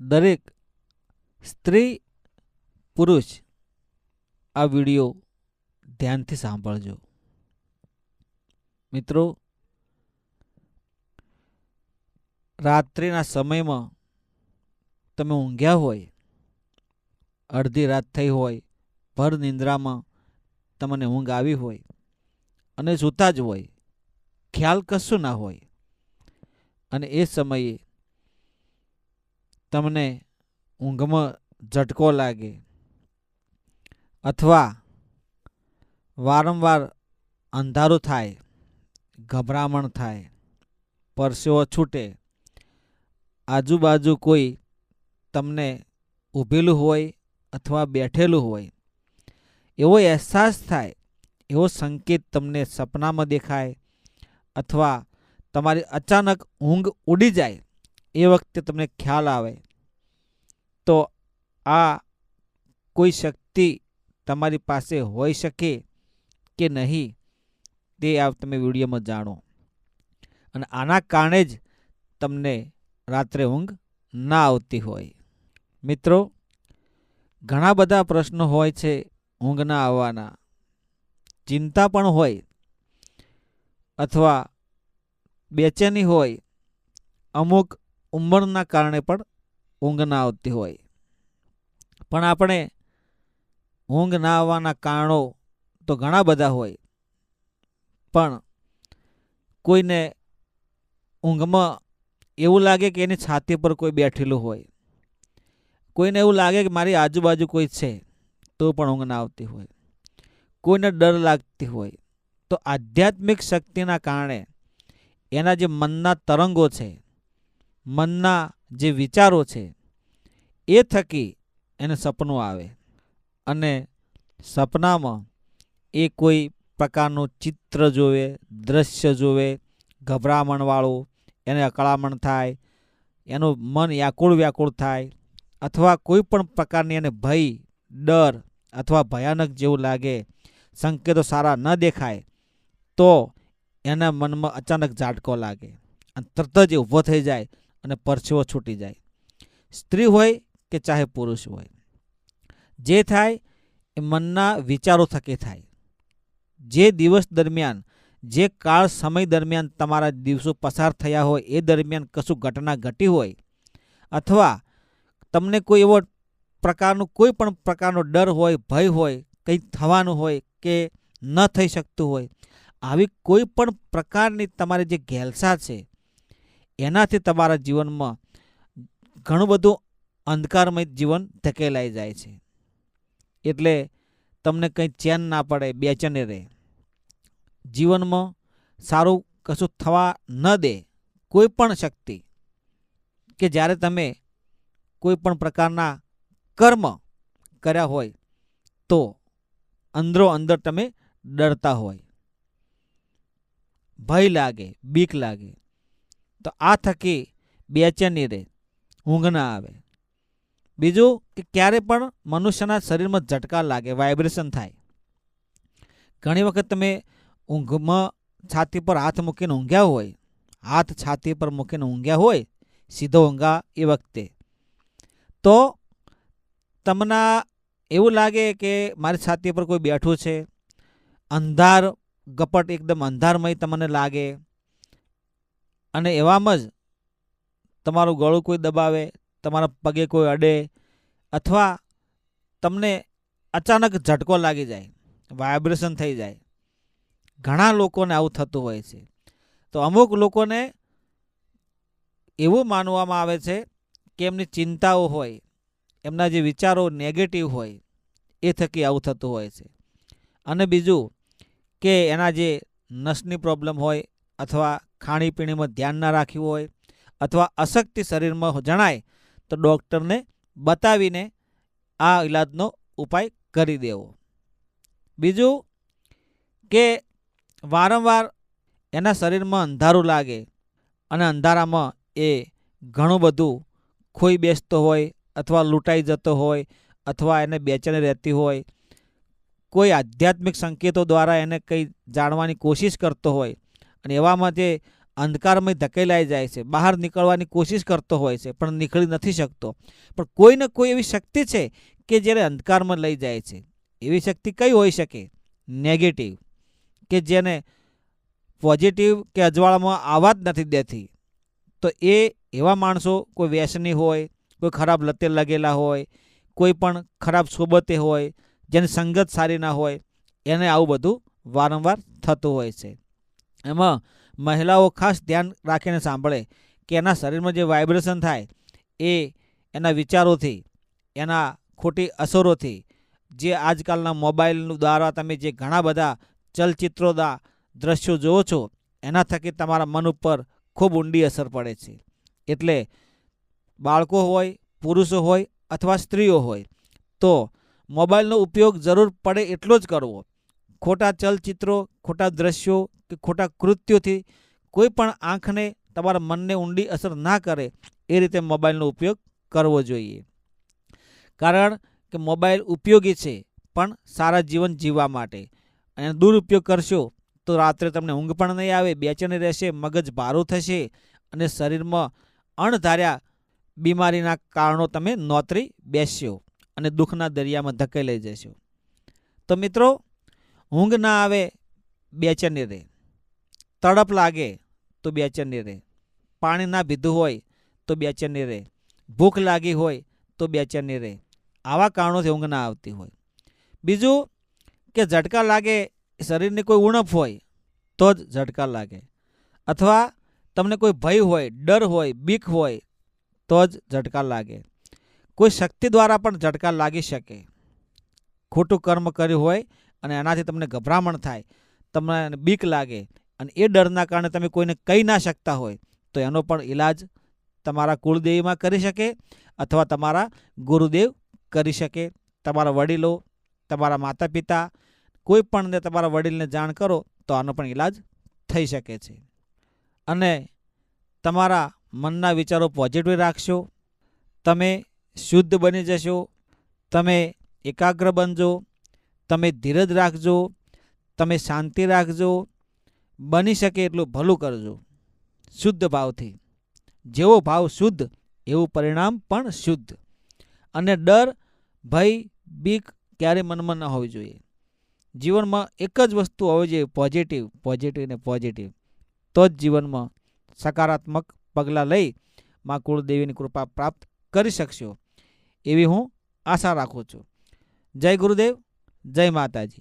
દરેક સ્ત્રી પુરુષ આ વીડિયો ધ્યાનથી સાંભળજો. મિત્રો, રાત્રિના સમયમાં તમે ઊંઘ્યા હોય, અડધી રાત થઈ હોય, ભર નિંદ્રામાં તમને ઊંઘ આવી હોય અને સૂતા જ હોય, ખ્યાલ કશું ના હોય અને એ સમયે તમને ઊંઘમાં ઝટકો લાગે અથવા વારંવાર અંધારું થાય, ગભરામણ થાય, પરસેવો છૂટે, આજુબાજુ કોઈ તમને ઊભેલું હોય અથવા બેઠેલું હોય, એવો અહેસાસ થાય, એવો સંકેત તમને સપનામાં દેખાય અથવા તમારી અચાનક ઊંઘ ઉડી જાય એ વખતે તમને ખ્યાલ આવે, તો આ કોઈ શક્તિ તમારી પાસે હોઈ શકે કે નહીં, તે આ તમે વિડીયોમાં જાણો. અને આના કારણે જ તમને રાત્રે ઊંઘ ના આવતી હોય. મિત્રો, ઘણા બધા પ્રશ્નો હોય છે ઊંઘ ના આવવાના. ચિંતા પણ હોય, અથવા બેચેની હોય, અમુક ઉંમરના કારણે પણ ઊંઘ ના આવતી હોય. પણ આપણે ઊંઘ ના આવવાના કારણો તો ઘણા બધા હોય. પણ કોઈને ઊંઘમાં એવું લાગે કે એની છાતી પર કોઈ બેઠેલું હોય. કોઈને એવું લાગે કે મારી આજુબાજુ કોઈ છે, તો પણ ઊંઘ ના આવતી હોય. કોઈને ડર લાગતી હોય. તો આધ્યાત્મિક શક્તિના કારણે એના જે મનના તરંગો છે મનના જે વિચારો છે, એ થકી એને સપનું આવે. અને સપનામાં એ કોઈ પ્રકારનું ચિત્ર જોવે, દ્રશ્ય જોવે, ગભરામણવાળું, એને અકળામણ થાય, એનું મન વ્યાકુળ વ્યાકુળ થાય, અથવા કોઈ પણ પ્રકારની એને ભય, ડર અથવા ભયાનક જેવું લાગે, સંકેતો સારા ન દેખાય, તો એના મનમાં અચાનક ઝાટકો લાગે અને તરત જ ઊભો થઈ જાય. અને પરસેવો છૂટી જાય. સ્ત્રી હોય કે ચાહે પુરુષ હોય. જે થાય એ મનના વિચારો થકી થાય. જે દિવસ દરમિયાન, જે કાળ સમય દરમિયાન તમારા દિવસો પસાર થયા હોય, એ દરમિયાન કશું ઘટના ઘટી હોય અથવા તમને કોઈ એવો પ્રકારનું કોઈ પણ પ્રકારનો ડર હોય, ભય હોય કંઈક થવાનું હોય કે ન થઈ શકતું હોય, આવી કોઈ પણ પ્રકારની તમારી જે ઘેલસા છે એનાથી તમારા જીવનમાં ઘણું બધું અંધકારમય જીવન ધકેલાઈ જાય છે. એટલે તમને કંઈ ચેન ના પડે, બેચેને રહે. જીવનમાં સારું કશું થવા ન દે કોઈ પણ શક્તિ કે જ્યારે તમે કોઈ પણ પ્રકારના કર્મ કર્યા હોય તો અંદરો અંદર તમે ડરતા હોય. ભય લાગે, બીક લાગે. તો આ થકી બેચેની રહે ઊંઘ ના આવે. બીજું કે ક્યારે પણ મનુષ્યના શરીરમાં ઝટકા લાગે વાઇબ્રેશન થાય. ઘણી વખત તમે ઊંઘમાં છાતી પર હાથ મૂકીને ઊંઘ્યા હોય, હાથ છાતી પર મૂકીને ઊંઘ્યા હોય, સીધો ઊંઘા એ વખતે. તો તમને એવું લાગે કે મારી છાતી પર કોઈ બેઠું છે? અંધાર, ગપટ એકદમ અંધારમય તમને લાગે? અને એવામાં જ તમારું ગળું કોઈ દબાવે, તમારા પગે કોઈ અડે, અથવા તમને અચાનક ઝટકો લાગી જાય, વાઇબ્રેશન થઈ જાય. ઘણા લોકોને આવું થતું હોય છે. તો અમુક લોકોને એવું માનવામાં આવે છે કે એમની ચિંતાઓ હોય, એમના જે વિચારો નેગેટિવ હોય, એ થકી આવું થતું હોય છે. અને બીજું કે એના જે નસની પ્રોબ્લેમ હોય અથવા ખાણીપીણીમાં ધ્યાન ના રાખ્યું હોય અથવા અશક્તિ શરીરમાં જણાય, તો ડૉક્ટરને બતાવીને આ ઈલાજનો ઉપાય કરી દેવો. બીજું કે વારંવાર એના શરીરમાં અંધારું લાગે અને અંધારામાં એ ઘણું બધું ખોઈ બેસતો હોય અથવા લૂંટાઈ જતો હોય અથવા એને બેચેની રહેતી હોય, કોઈ આધ્યાત્મિક સંકેતો દ્વારા એને કંઈ જાણવાની કોશિશ કરતો હોય અને એવામાં જે અંધકારમય ધકેલાઈ જાય છે, બહાર નીકળવાની કોશિશ કરતો હોય છે, પણ નીકળી નથી શકતો. પણ કોઈ ને કોઈ એવી શક્તિ છે કે જ્યારે અંધકારમાં લઈ જાય છે. એવી શક્તિ કઈ હોઈ શકે? નેગેટિવ કે જેને પોઝિટિવ કે અજવાળામાં આવવા જ નથી દેતી. તો એ એવા માણસો, કોઈ વ્યસની હોય, કોઈ ખરાબ લતે લાગેલા હોય, કોઈ પણ ખરાબ સોબતે હોય, જેની સંગત સારી ના હોય, એને આવું બધું વારંવાર થતું હોય છે. એમાં મહિલાઓ ખાસ ધ્યાન રાખીને સાંભળે કે એના શરીરમાં જે વાઇબ્રેશન થાય એ એના વિચારોથી, એના ખોટી અસરોથી, જે આજકાલના મોબાઈલ દ્વારા તમે જે ઘણા બધા ચલચિત્રો દા દ્રશ્યો જુઓ છો, એના થકી તમારા મન ઉપર ખૂબ ઊંડી અસર પડે છે. એટલે બાળકો હોય, પુરુષો હોય અથવા સ્ત્રીઓ હોય, તો મોબાઈલનો ઉપયોગ જરૂર પડે એટલો જ કરવો. ખોટા ચલચિત્રો, ખોટા દ્રશ્યો કે ખોટા કૃત્યોથી કોઈ પણ આંખને તમારા મનને ઊંડી અસર ના કરે એ રીતે મોબાઈલનો ઉપયોગ કરવો જોઈએ. કારણ કે મોબાઈલ ઉપયોગી છે, પણ સારા જીવન જીવવા માટે. અને દુરુપયોગ કરશો તો રાત્રે તમને ઊંઘ પણ નહીં આવે, બેચેની રહેશે, મગજ ભારું થશે અને શરીરમાં અણધાર્યા બીમારીના કારણો તમે નોતરી બેસશો અને દુઃખના દરિયામાં ધકેલાઈ જશો. તો મિત્રો, ઊંઘ ના આવે, બેચેની રહે તડપ લાગે તો બેચેની રહે. પાણી ના પીધું હોય તો બેચેની રહે. ભૂખ લાગી હોય તો બેચેની રહે. આવા કારણોથી ઊંઘ ના આવતી હોય. બીજું કે ઝટકા લાગે, શરીરની કોઈ ઉણપ હોય તો જ ઝટકા લાગે. અથવા તમને કોઈ ભય હોય, ડર હોય, બીક હોય તો જ ઝટકા લાગે. કોઈ શક્તિ દ્વારા પણ ઝટકા લાગી શકે. ખોટું કર્મ કર્યું હોય અને એનાથી તમને ગભરામણ થાય, તમને બીક લાગે અને એ ડરના કારણે તમે કોઈને કહી ના શકતા હોય, તો એનો પણ ઈલાજ તમારા કુળદેવીમાં કરી શકે અથવા તમારા ગુરુદેવ કરી શકે. તમારા વડીલો, તમારા માતા પિતા કોઈ પણને તમારા વડીલને જાણ કરો, તો આનો પણ ઈલાજ થઈ શકે છે. અને તમારા મનના વિચારો પોઝિટિવ રાખશો, તમે શુદ્ધ બની જશો, તમે એકાગ્ર બનજો, તમે ધીરજ રાખજો, તમે શાંતિ રાખજો બની શકે એટલું ભલું કરજો. શુદ્ધ ભાવથી. જેવો ભાવ શુદ્ધ, એવું પરિણામ પણ શુદ્ધ. અને ડર, ભય, બીક ક્યારે મનમાં ન હોવી જોઈએ. જીવનમાં એક જ વસ્તુ હોવી જોઈએ પોઝિટિવ પોઝિટિવ ને પોઝિટિવ તો જ જીવનમાં સકારાત્મક પગલાં લઈ મા કુળદેવીની કૃપા પ્રાપ્ત કરી શકશો. એવી હું આશા રાખું છું. જય ગુરુદેવ, જય માતાજી.